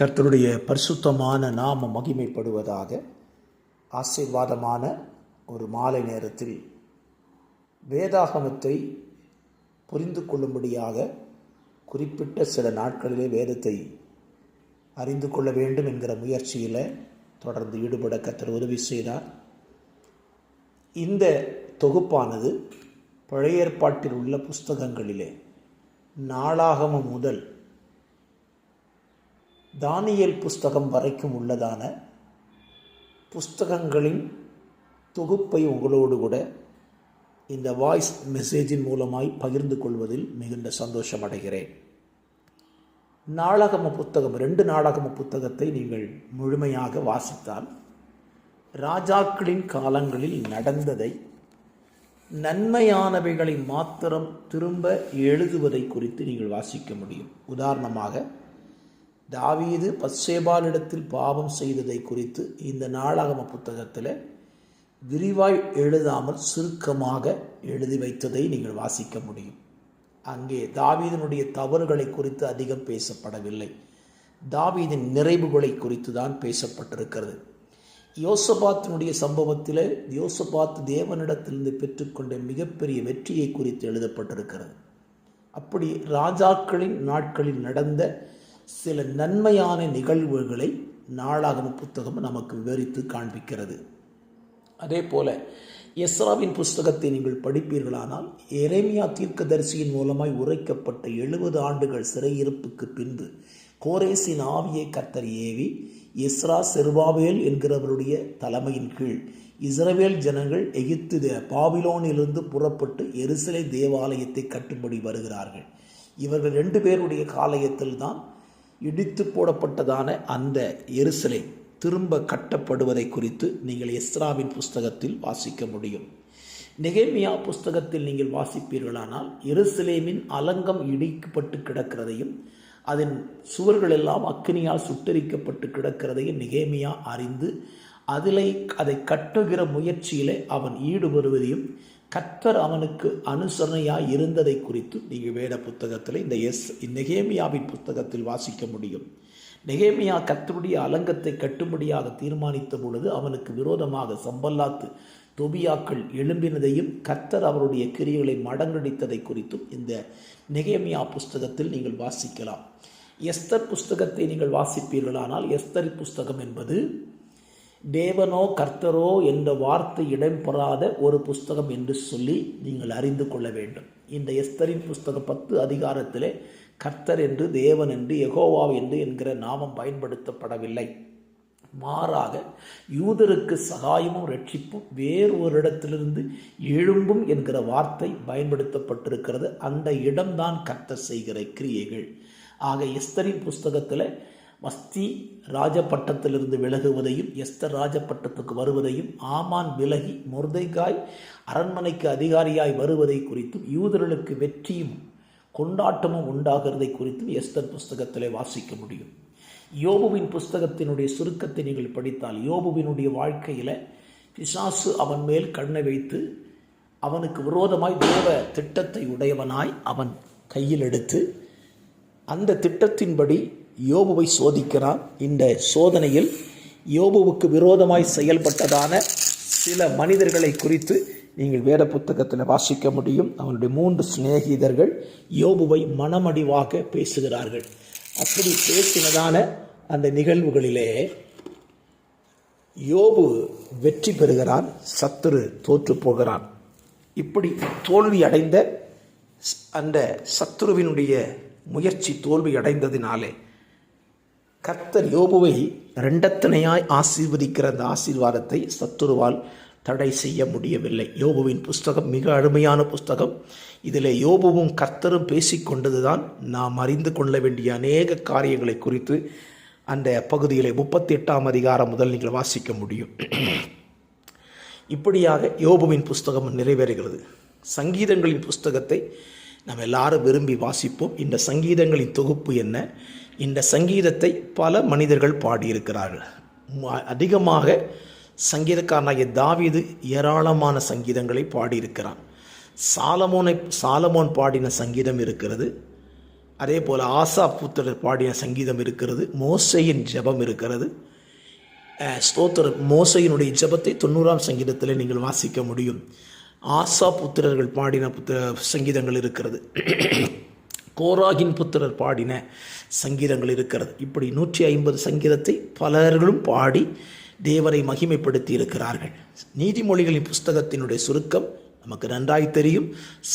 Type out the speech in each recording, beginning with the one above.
கர்த்தருடைய பரிசுத்தமான நாம மகிமைப்படுவதாக ஆசீர்வாதமான ஒரு மாலை நேரத்தில் வேதாகமத்தை புரிந்து கொள்ளும்படியாக குறிப்பிட்ட சில நாட்களிலே வேதத்தை அறிந்து கொள்ள வேண்டும் என்கிற முயற்சியில் தொடர்ந்து ஈடுபட கர்த்தர் உதவி செய்தார். இந்த தொகுப்பானது பழைய ஏற்பாட்டில் உள்ள புஸ்தகங்களிலே நாளாகமம் முதல் தானியல் புஸ்தகம் வரைக்கும் உள்ளதான புஸ்தகங்களின் தொகுப்பை உங்களோடு கூட இந்த வாய்ஸ் மெசேஜின் மூலமாய் பகிர்ந்து கொள்வதில் மிகுந்த சந்தோஷம் அடைகிறேன். நாடகம புத்தகம் ரெண்டு நாடகம புத்தகத்தை நீங்கள் முழுமையாக வாசித்தால் ராஜாக்களின் காலங்களில் நடந்ததை நன்மையானவைகளை மாத்திரம் திரும்ப எழுதுவதை குறித்து நீங்கள் வாசிக்க முடியும். உதாரணமாக தாவீது பத்சேபாலிடத்தில் பாவம் செய்ததை குறித்து இந்த நாளாகம புத்தகத்தில் விரிவாய் எழுதாமல் சுருக்கமாக எழுதி வைத்ததை நீங்கள் வாசிக்க முடியும். அங்கே தாவீதனுடைய தவறுகளை குறித்து அதிகம் பேசப்படவில்லை. தாவீதின் நிறைவுகளை குறித்து தான் பேசப்பட்டிருக்கிறது. யோசபாத்தினுடைய சம்பவத்தில் யோசபாத் தேவனிடத்திலிருந்து பெற்றுக்கொண்ட மிகப்பெரிய வெற்றியை குறித்து எழுதப்பட்டிருக்கிறது. அப்படி ராஜாக்களின் நாட்களில் நடந்த சில நன்மையான நிகழ்வுகளை நாளாகம புத்தகம் நமக்கு விவரித்து காண்பிக்கிறது. அதே போல எஸ்ராவின் புஸ்தகத்தை நீங்கள் படிப்பீர்களானால் எரேமியா தீர்க்கதரிசியின் மூலமாய் உரைக்கப்பட்ட எழுபது ஆண்டுகள் சிறையிருப்புக்கு பின்பு கோரேசின் ஆவியை கத்தர் ஏவி எஸ்ரா செருபாவேல் என்கிறவருடைய தலைமையின் கீழ் இஸ்ரவேல் ஜனங்கள் எகிப்து பாபிலோனிலிருந்து புறப்பட்டு எருசலை தேவாலயத்தை கட்டும்படி வருகிறார்கள். இவர்கள் ரெண்டு பேருடைய காலயத்தில் தான் இடித்து போடப்பட்டதான அந்த எருசலை திரும்ப கட்டப்படுவதை குறித்து நீங்கள் எஸ்ராவின் புஸ்தகத்தில் வாசிக்க முடியும். நெகேமியா புஸ்தகத்தில் நீங்கள் வாசிப்பீர்களானால் எருசலேமின் அலங்கம் இடிக்கப்பட்டு கிடக்கிறதையும் அதன் சுவர்கள் எல்லாம் அக்னியால் சுட்டரிக்கப்பட்டு கிடக்கிறதையும் நிகேமியா அறிந்து அதிலை அதை கட்டுகிற முயற்சியிலே அவன் ஈடுபடுவதையும் கத்தர் அவனுக்கு அனுசரணையாக இருந்ததை குறித்து நீங்கள் வேத புத்தகத்தில் இந்த எஸ் நெகேமியாவின் புத்தகத்தில் வாசிக்க முடியும். நெகேமியா கத்தருடைய அலங்கத்தை கட்டும்படியாக தீர்மானித்த பொழுது அவனுக்கு விரோதமாக சம்பல்லாத்து தொபியாக்கள் எழும்பினதையும் கர்த்தர் அவருடைய கிரியைகளை மடங்கடித்ததை குறித்தும் இந்த நெகேமியா புஸ்தகத்தில் நீங்கள் வாசிக்கலாம். எஸ்தர் புஸ்தகத்தை நீங்கள் வாசிப்பீர்களானால் எஸ்தர் புஸ்தகம் என்பது தேவனோ கர்த்தரோ என்ற வார்த்தை இடம்பெறாத ஒரு புஸ்தகம் என்று சொல்லி நீங்கள் அறிந்து கொள்ள வேண்டும். இந்த எஸ்தரின் புஸ்தகம் பத்து அதிகாரத்திலே கர்த்தர் என்று தேவன் என்று எகோவா என்று என்கிற நாமம் பயன்படுத்தப்படவில்லை. மாறாக யூதருக்கு சகாயமும் ரட்சிப்பும் வேறு ஒரு இடத்திலிருந்து எழும்பும் என்கிற வார்த்தை பயன்படுத்தப்பட்டிருக்கிறது. அந்த இடம்தான் கர்த்தர் செய்கிற கிரியைகள். ஆக எஸ்தரின் புஸ்தகத்தில் வஸ்தி ராஜபட்டத்திலிருந்து விலகுவதையும் எஸ்தர் ராஜபட்டத்துக்கு வருவதையும் ஆமான் விலகி முர்தைகாய் அரண்மனைக்கு அதிகாரியாய் வருவதை குறித்தும் யூதர்களுக்கு வெற்றியும் கொண்டாட்டமும் உண்டாகிறதை குறித்தும் எஸ்தர் புஸ்தகத்தில் வாசிக்க முடியும். யோபுவின் புஸ்தகத்தினுடைய சுருக்கத்தை நீங்கள் படித்தால் யோபுவினுடைய வாழ்க்கையில் பிசாசு அவன் மேல் கண்ணை வைத்து அவனுக்கு விரோதமாய் தேவ திட்டத்தை உடையவனாய் அவன் கையில் எடுத்து அந்த திட்டத்தின்படி யோபுவை சோதிக்கிறான். இந்த சோதனையில் யோபுவுக்கு விரோதமாய் செயல்பட்டதான சில மனிதர்களை குறித்து நீங்கள் வேத புத்தகத்தில் வாசிக்க முடியும். அவனுடைய மூன்று சிநேகிதர்கள் யோபுவை மனமடிவாக பேசுகிறார்கள். அப்படி பேசினதான அந்த நிகழ்வுகளிலே யோபு வெற்றி பெறுகிறான் சத்துரு தோற்று போகிறான். இப்படி தோல்வி அடைந்த அந்த சத்துருவினுடைய முயற்சி தோல்வி அடைந்ததினாலே கர்த்தர் யோபுவை ரெண்டத்தனையாய் ஆசீர்வதிக்கிற அந்த ஆசீர்வாதத்தை சத்துருவால் தடை செய்ய முடியவில்லை. யோபுவின் புஸ்தகம் மிக அருமையான புஸ்தகம். இதில் யோபுவும் கர்த்தரும் பேசிக்கொண்டது தான் நாம் அறிந்து கொள்ள வேண்டிய அநேக காரியங்களை குறித்து அந்த பகுதியில் முப்பத்தி எட்டாம் அதிகாரம் முதல் நீங்கள் வாசிக்க முடியும். இப்படியாக யோபுவின் புஸ்தகம் நிறைவேறுகிறது. சங்கீதங்களின் புஸ்தகத்தை நம்ம எல்லாரும் விரும்பி வாசிப்போம். இந்த சங்கீதங்களின் தொகுப்பு என்ன? இந்த சங்கீதத்தை பல மனிதர்கள் பாடியிருக்கிறார்கள். அதிகமாக சங்கீதக்காரனாகிய தாவிது ஏராளமான சங்கீதங்களை பாடியிருக்கிறான். சாலமோனை சாலமோன் பாடின சங்கீதம் இருக்கிறது. அதே போல் ஆசா புத்திரர் பாடின சங்கீதம் இருக்கிறது. மோசையின் ஜெபம் இருக்கிறது. அஹ், மோசையினுடைய ஜெபத்தை தொண்ணூறாம் சங்கீதத்தில் நீங்கள் வாசிக்க முடியும். ஆசா புத்திரர்கள் பாடின புத்த சங்கீதங்கள் இருக்கிறது. கோராகின் புத்திரர் பாடின சங்கீதங்கள் இருக்கிறது. இப்படி நூற்றி ஐம்பது சங்கீதத்தை பலர்களும் பாடி தேவரை மகிமைப்படுத்தி இருக்கிறார்கள். நீதிமொழிகளின் புஸ்தகத்தினுடைய சுருக்கம் நமக்கு நன்றாய் தெரியும்.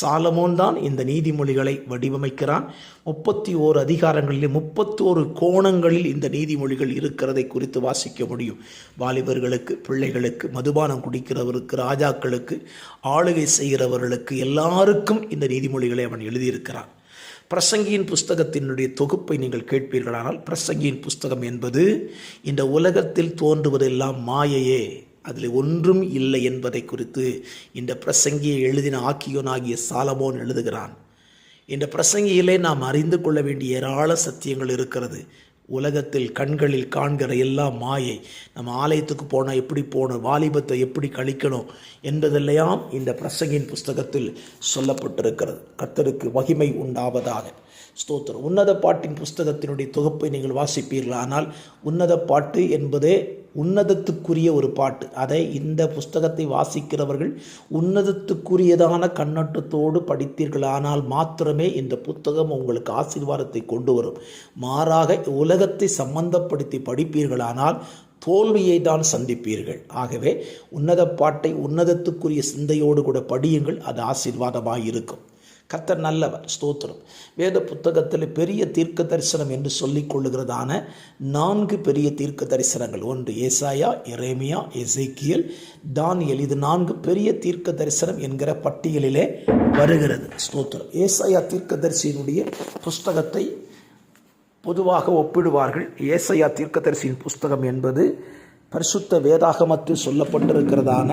சாலமோன் தான் இந்த நீதிமொழிகளை வடிவமைக்கிறான். முப்பத்தி ஓரு அதிகாரங்களிலே முப்பத்தோரு கோணங்களில் இந்த நீதிமொழிகள் இருக்கிறதை குறித்து வாசிக்க முடியும். வாலிபர்களுக்கு பிள்ளைகளுக்கு மதுபானம் குடிக்கிறவருக்கு ராஜாக்களுக்கு ஆளுகை செய்கிறவர்களுக்கு எல்லாருக்கும் இந்த நீதிமொழிகளை அவன் எழுதியிருக்கிறான். பிரசங்கியின் புஸ்தகத்தினுடைய தொகுப்பை நீங்கள் கேட்பீர்களானால் பிரசங்கியின் புஸ்தகம் என்பது இந்த உலகத்தில் தோன்றுவதெல்லாம் மாயையே. அதில் ஒன்றும் இல்லை என்பதை குறித்து இந்த பிரசங்கியை எழுதின ஆக்கியோனாகிய சாலமோன் எழுதுகிறான். இந்த பிரசங்கியிலே நாம் அறிந்து கொள்ள வேண்டிய ஏராள சத்தியங்கள் இருக்கிறது. உலகத்தில் கண்களில் காண்கிற எல்லாம் மாயை நம்ம ஆலயத்துக்கு போனால் எப்படி போகணும் வாலிபத்தை எப்படி கழிக்கணும் என்பதெல்லாம் இந்த பிரசங்கின் புஸ்தகத்தில் சொல்லப்பட்டிருக்கிறது. கர்த்தருக்கு மகிமை உண்டாவதாக. ஸ்தோத்திரம். உன்னத பாட்டின் புஸ்தகத்தினுடைய தொகுப்பை நீங்கள் வாசிப்பீர்கள்? ஆனால் உன்னத பாட்டு என்பதே உன்னதத்துக்குரிய ஒரு பாட்டு. அதை இந்த புஸ்தகத்தை வாசிக்கிறவர்கள் உன்னதத்துக்குரியதான கண்ணோட்டத்தோடு படித்தீர்களானால் மாத்திரமே இந்த புத்தகம் உங்களுக்கு ஆசீர்வாதத்தை கொண்டு வரும். மாறாக உலகத்தை சம்பந்தப்படுத்தி படிப்பீர்களானால் தோல்வியை தான் சந்திப்பீர்கள். ஆகவே உன்னத பாட்டை உன்னதத்துக்குரிய சிந்தையோடு கூட படியுங்கள். அது ஆசீர்வாதமாக இருக்கும் கத்தர் நல்லவர். ஸ்தோத்திரம். வேத புத்தகத்தில் பெரிய தீர்க்க தரிசனம் என்று சொல்லிக் கொள்ளுகிறதான நான்கு பெரிய தீர்க்க தரிசனங்கள். ஒன்று ஏசாயா எரேமியா எசேக்கியல். தானியல் இது நான்கு பெரிய தீர்க்க தரிசனம் என்கிற பட்டியலிலே வருகிறது. ஸ்தோத்திரம். ஏசாயா தீர்க்க தரிசியினுடைய புஸ்தகத்தை பொதுவாக ஒப்பிடுவார்கள். ஏசையா தீர்க்கதரிசியின் புஸ்தகம் என்பது பரிசுத்த வேதாகமத்தில் சொல்லப்பட்டிருக்கிறதான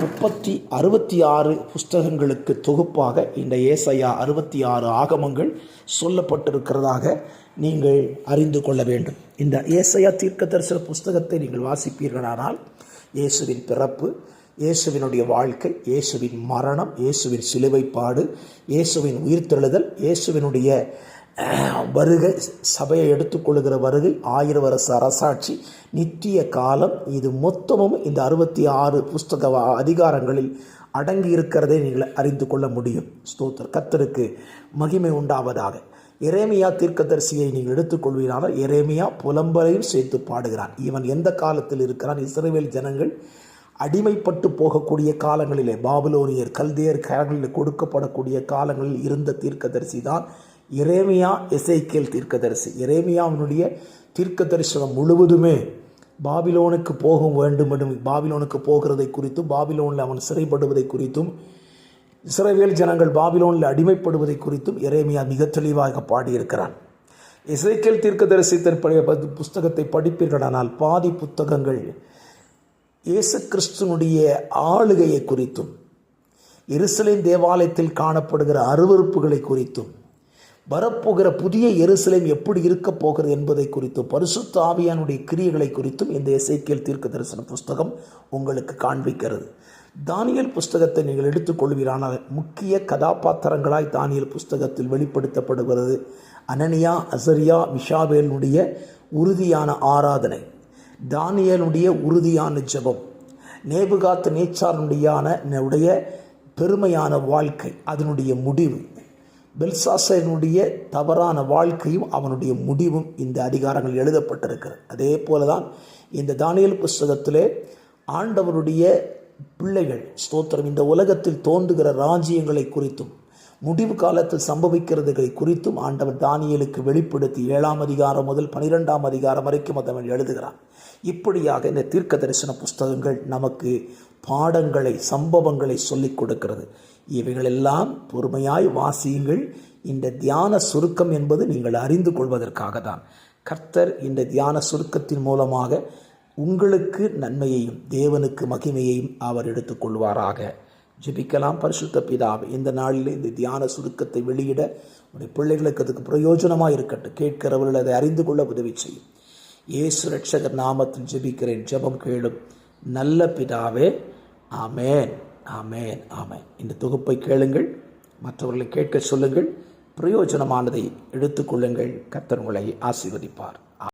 முப்பத்தி அறுபத்தி ஆறு புஸ்தகங்களுக்கு தொகுப்பாக இந்த ஏசையா அறுபத்தி ஆறு ஆகமங்கள் சொல்லப்பட்டிருக்கிறதாக நீங்கள் அறிந்து கொள்ள வேண்டும். இந்த ஏசையா தீர்க்கதரிசன புஸ்தகத்தை நீங்கள் வாசிப்பீர்களானால் இயேசுவின் பிறப்பு இயேசுவினுடைய வாழ்க்கை இயேசுவின் மரணம் இயேசுவின் சிலுவைப்பாடு இயேசுவின் உயிர்த்தெழுதல் இயேசுவினுடைய வருகை சபையை எடுத்துக்கொள்ளுகிற வருகை ஆயிர வருஷ அரசாட்சி நித்திய காலம் இது மொத்தமும் இந்த அறுபத்தி ஆறு புஸ்தக அதிகாரங்களில் அடங்கி இருக்கிறதை நீங்கள் அறிந்து கொள்ள முடியும். ஸ்தோத்தர் கத்தருக்கு மகிமை உண்டாவதாக. எரேமியா தீர்க்கதரிசியை நீங்கள் எடுத்துக்கொள்வீரானால் எரேமியா புலம்பலையும் சேர்த்து பாடுகிறான். இவன் எந்த காலத்தில் இருக்கிறான்? இஸ்ரவேல் ஜனங்கள் அடிமைப்பட்டு போகக்கூடிய காலங்களிலே பாபிலோனியர் கல்தேயர் கரங்களில் கொடுக்கப்படக்கூடிய காலங்களில் இருந்த தீர்க்கதரிசி தான் இறைமையா இசைக்கேல் தீர்க்கதரிசி. இறைமையாவினுடைய தீர்க்க தரிசனம் முழுவதுமே பாபிலோனுக்கு போக வேண்டும் என்றும் பாபிலோனுக்கு போகிறதை குறித்தும் பாபிலோனில் அவன் சிறைப்படுவதை குறித்தும் இஸ்ரேவேல் ஜனங்கள் பாபிலோனில் அடிமைப்படுவதை குறித்தும் இறைமையா மிக தெளிவாக பாடியிருக்கிறான். இசைக்கேல் தீர்க்கதரிசித்தன் பழைய பது- புஸ்தகத்தை படிப்பீர்களானால் பாதி புத்தகங்கள் இயேசு கிறிஸ்துனுடைய ஆளுகையை குறித்தும் எருசலேம் தேவாலயத்தில் காணப்படுகிற அருவறுப்புகளை குறித்தும் வரப்போகிற புதிய எருசலேம் எப்படி இருக்க போகிறது என்பதை குறித்தும் பரிசுத்த ஆவியானுடைய கிரியைகளை குறித்தும் இந்த இசைக்கியல் தீர்க்க தரிசன புஸ்தகம் உங்களுக்கு காண்பிக்கிறது. தானியல் புஸ்தகத்தை நீங்கள் எடுத்துக்கொள்வீரானால் முக்கிய கதாபாத்திரங்களாய் தானியல் புஸ்தகத்தில் வெளிப்படுத்தப்படுகிறது. அனனியா அசரியா மிஷாவேலுடைய உறுதியான ஆராதனை தானியலுடைய உறுதியான ஜெபம் நேபுகாத்து நேச்சாரனுடையான உடைய பெருமையான வாழ்க்கை அதனுடைய முடிவு பெல்சாசனுடைய தவறான வாழ்க்கையும் அவனுடைய முடிவும் இந்த அதிகாரங்கள் எழுதப்பட்டிருக்கிறது. அதே போல தான் இந்த தானியல் புஸ்தகத்திலே ஆண்டவருடைய பிள்ளைகள் ஸ்தோத்திரம் இந்த உலகத்தில் தோன்றுகிற ராஜ்யங்களை குறித்தும் முடிவு காலத்தில் சம்பவிக்கிறதுகளை குறித்தும் ஆண்டவர் தானியலுக்கு வெளிப்படுத்தி ஏழாம் அதிகாரம் முதல் பனிரெண்டாம் அதிகாரம் வரைக்கும் அதவன் எழுதுகிறான். இப்படியாக இந்த தீர்க்க தரிசன புஸ்தகங்கள் நமக்கு பாடங்களை சம்பவங்களை சொல்லிக் கொடுக்கிறது. இவைகளெல்லாம் பொறுமையாய் வாசியுங்கள். இந்த தியான சுருக்கம் என்பது நீங்கள் அறிந்து கொள்வதற்காக தான் கர்த்தர் இந்த தியான சுருக்கத்தின் மூலமாக உங்களுக்கு நன்மையையும் தேவனுக்கு மகிமையையும் அவர் எடுத்துக்கொள்வாராக ஜெபிக்கலாம். பரிசுத்த பிதாவை இந்த நாளில் இந்த தியான சுருக்கத்தை வெளியிட உடைய பிள்ளைகளுக்கு அதுக்கு பிரயோஜனமாக இருக்கட்டும். கேட்கிறவர்கள் அதை அறிந்து கொள்ள உதவி செய்யும். இயேசு ரட்சகர் நாமத்தில் ஜெபிக்கிறேன். ஜெபம் கேளும். நல்ல பிதாவே ஆமேன் ஆமேன் ஆமேன். இந்த தொகுப்பை கேளுங்கள். மற்றவர்களை கேட்க சொல்லுங்கள். பிரயோஜனமானதை எடுத்துக்கொள்ளுங்கள் கத்தர் உங்களை ஆசீர்வதிப்பார்.